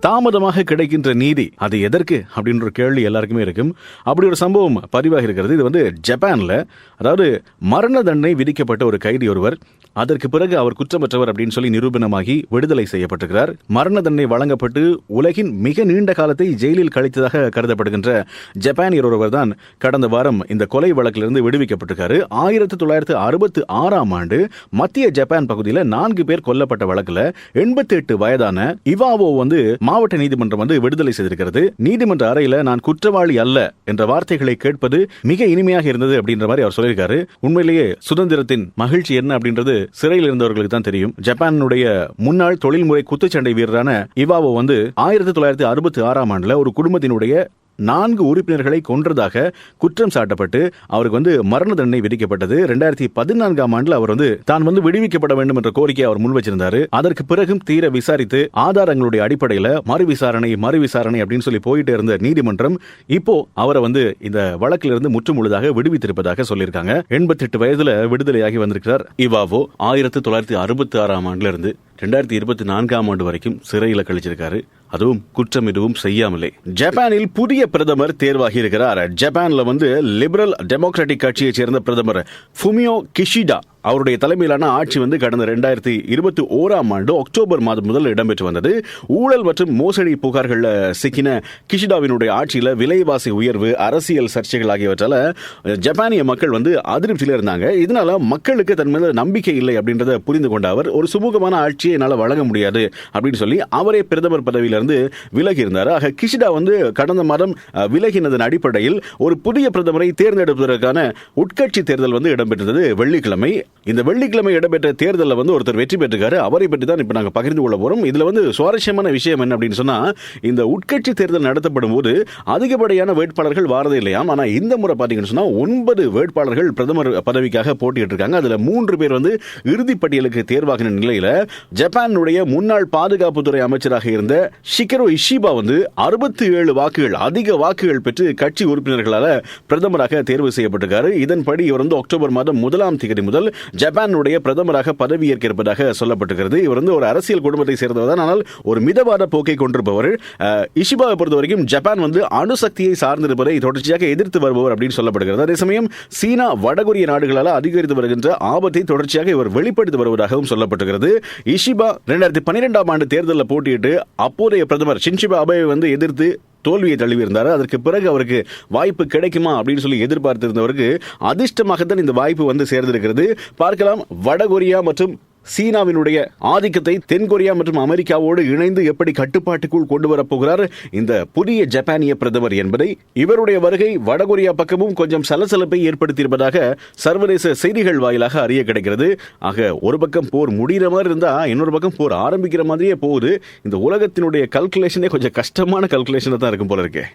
தாமதமாக கிடைக்கின்ற நீதி. அது எதற்கு? அப்படின்ற ஒரு கேள்வி எல்லாருக்குமே இருக்கும். அப்படி ஒரு சம்பவம் பதிவாகி இருக்கிறது. இது வந்து ஜப்பான்ல அதாவது மரண தண்டனை விதிக்கப்பட்ட ஒரு கைதி ஒருவர் அதற்கு பிறகு அவர் குற்றமற்றவர் அப்படின்னு சொல்லி நிரூபணமாகி விடுதலை செய்யப்பட்டிருக்கிறார். மரண தண்டனை வழங்கப்பட்டு உலகின் மிக நீண்ட காலத்தை ஜெயிலில் கழித்ததாக கருதப்படுகின்ற ஜப்பானியர் ஒருவர் தான் கடந்த வாரம் இந்த கொலை வழக்கிலிருந்து விடுவிக்கப்பட்டிருக்காரு. ஆயிரத்தி தொள்ளாயிரத்தி அறுபத்தி ஆறாம் ஆண்டு மத்திய ஜப்பான் பகுதியில் நான்கு பேர் கொல்லப்பட்ட வழக்குல எண்பத்தி எட்டு வயதான இவாவோ வந்து மாவட்ட நீதிமன்றம் வந்து விடுதலை செய்திருக்கிறது. நீதிமன்ற அறையில நான் குற்றவாளி அல்ல என்ற வார்த்தைகளை கேட்பது மிக இனிமையாக இருந்தது அப்படின்ற மாதிரி அவர் சொல்லியிருக்காரு. உண்மையிலேயே சுதந்திரத்தின் மகிழ்ச்சி என்ன அப்படின்றது சிறையில் இருந்தவர்களுக்கு தான் தெரியும். ஜப்பானுடைய முன்னாள் தொழில்முறை குத்துச்சண்டை வீரரான இவாவோ வந்து ஆயிரத்தி தொள்ளாயிரத்தி அறுபத்தி ஆறாம் ஆண்டுல ஒரு குடும்பத்தினுடைய நான்கு உறுப்பினர்களை கொன்றதாக குற்றம் சாட்டப்பட்டு அவருக்கு வந்து மரண தண்டனை விதிக்கப்பட்டது. ரெண்டாயிரத்தி பதினான்காம் ஆண்டில் அவர் வந்து தான் வந்து விடுவிக்கப்பட வேண்டும் என்ற கோரிக்கையை அவர் முன் வச்சிருந்தாரு. அதற்கு பிறகும் தீர விசாரித்து ஆதாரங்களுடைய அடிப்படையில் மறு விசாரணை மறு விசாரணை அப்படின்னு சொல்லி போயிட்டு இருந்த நீதிமன்றம் இப்போ அவரை வந்து இந்த வழக்கிலிருந்து முற்றுமுழுதாக விடுவித்திருப்பதாக சொல்லியிருக்காங்க. எண்பத்தி எட்டு வயதுல விடுதலையாகி வந்திருக்கிறார் இவாவோ ஆயிரத்தி தொள்ளாயிரத்தி அறுபத்தி ஆறாம் ஆண்டுல இருந்து ரெண்டாயிரத்தி இருபத்தி நான்காம் ஆண்டு வரைக்கும் சிறையில் கழிச்சிருக்காரு. அதுவும் குற்றம் எதுவும் செய்யாமலே. ஜப்பானில் புதிய பிரதமர் தேர்வாகி இருக்கிறார் ஜப்பான்ல வந்து லிபரல் டெமோக்ராட்டிக் கட்சியைச் சேர்ந்த பிரதமர் ஃபுமியோ கிஷிடா. அவருடைய தலைமையிலான ஆட்சி வந்து கடந்த ரெண்டாயிரத்தி இருபத்தி ஓராம் ஆண்டு அக்டோபர் மாதம் முதல் இடம்பெற்று வந்தது. ஊழல் மற்றும் மோசடி புகார்களில் சிக்கின கிஷிடாவினுடைய ஆட்சியில் விலைவாசி உயர்வு அரசியல் சர்ச்சைகள் ஆகியவற்றால் ஜப்பானிய மக்கள் வந்து அதிருப்தியில் இருந்தாங்க. இதனால மக்களுக்கு தன் மீது நம்பிக்கை இல்லை அப்படின்றத புரிந்து கொண்ட அவர் ஒரு சுமூகமான ஆட்சியை என்னால் வழங்க முடியாது அப்படின்னு சொல்லி அவரே பிரதமர் பதவியிலிருந்து விலகி இருந்தார் ஆக கிஷிடா வந்து கடந்த மாதம் விலகினதன் அடிப்படையில் ஒரு புதிய பிரதமரை தேர்ந்தெடுப்பதற்கான உட்கட்சி தேர்தல் வந்து இடம்பெற்றது வெள்ளிக்கிழமை. இந்த வெள்ளிக்கிழமை இடம்பெற்ற தேர்தலில் வந்து ஒருத்தர் வெற்றி பெற்றிருக்காரு அவரை பற்றி தான் இப்போ நாங்கள் பகிர்ந்து கொள்ள போகிறோம் இதில் வந்து சுவாரஸ்யமான விஷயம் என்ன அப்படின்னு சொன்னால் இந்த உட்கட்சி தேர்தல் நடத்தப்படும் போது அதிகப்படியான வேட்பாளர்கள் வாரதே இல்லையாம் ஆனால் இந்த முறை பார்த்தீங்கன்னு சொன்னா ஒன்பது வேட்பாளர்கள் பிரதமர் பதவிக்காக போட்டியிட்டு இருக்காங்க. அதில் மூன்று பேர் வந்து இறுதிப் பட்டியலுக்கு தேர்வாகின நிலையில ஜப்பானுடைய முன்னாள் பாதுகாப்புத்துறை அமைச்சராக இருந்த ஷிகரோ இஷிபா வந்து அறுபத்தி ஏழு வாக்குகள் அதிக வாக்குகள் பெற்று கட்சி உறுப்பினர்களால் பிரதமராக தேர்வு செய்யப்பட்டிருக்காரு. இதன்படி இவர் வந்து அக்டோபர் மாதம் முதலாம் தேதி முதல் ஜப்பானுடைய பிரதமராக பதவியேற்க இருப்பதாக சொல்லப்பட்டிருக்கிறது. இவர் வந்து ஒரு அரசியல் குடும்பத்தை சேர்ந்தவர் தான் ஆனால் ஒரு மிதவாத போக்கை கொண்டிருப்பவர். இஷிபாவை பொறுத்த வரைக்கும் ஜப்பான் வந்து அணுசக்தியை சார்ந்திருப்பதை தொடர்ச்சியாக எதிர்த்து வருபவர் அப்படின்னு சொல்லப்படுகிறது. அதே சமயம் சீனா வடகொரிய நாடுகளால் அதிகரித்து வருகின்ற ஆபத்தை தொடர்ச்சியாக இவர் வெளிப்படுத்தி வருவதாகவும் சொல்லப்பட்டிருக்கிறது. இஷிபா ரெண்டாயிரத்தி பன்னிரெண்டாம் ஆண்டு தேர்தலில் போட்டியிட்டு அப்போதைய பிரதமர் ஷின்ஷிபா அபேவை வந்து எதிர்த்து தோல்வியை தழுவியிருந்தார். அதற்கு பிறகு அவருக்கு வாய்ப்பு கிடைக்குமா அப்படின்னு சொல்லி எதிர்பார்த்திருந்தவருக்கு அதிர்ஷ்டமாகத்தான் இந்த வாய்ப்பு வந்து சேர்ந்திருக்கிறது. பார்க்கலாம் வடகொரியா மற்றும் சீனாவினுடைய ஆதிக்கத்தை தென்கொரியா மற்றும் அமெரிக்காவோடு இணைந்து எப்படி கட்டுப்பாட்டுக்குள் கொண்டு வரப்போகிறார் இந்த புதிய ஜப்பானிய பிரதமர் என்பதை இவருடைய வருகை வடகொரியா பக்கமும் கொஞ்சம் சலசலப்பை ஏற்படுத்தியிருப்பதாக சர்வதேச செய்திகள் வாயிலாக அறிய கிடைக்கிறது. ஆக ஒரு பக்கம் போர் முடிகிற மாதிரி இருந்தா இன்னொரு பக்கம் போர் ஆரம்பிக்கிற மாதிரியே போகுது. இந்த உலகத்தினுடைய கல்குலேஷனே கொஞ்சம் கஷ்டமான கல்குலேஷனாக தான் இருக்கும் போல இருக்கே.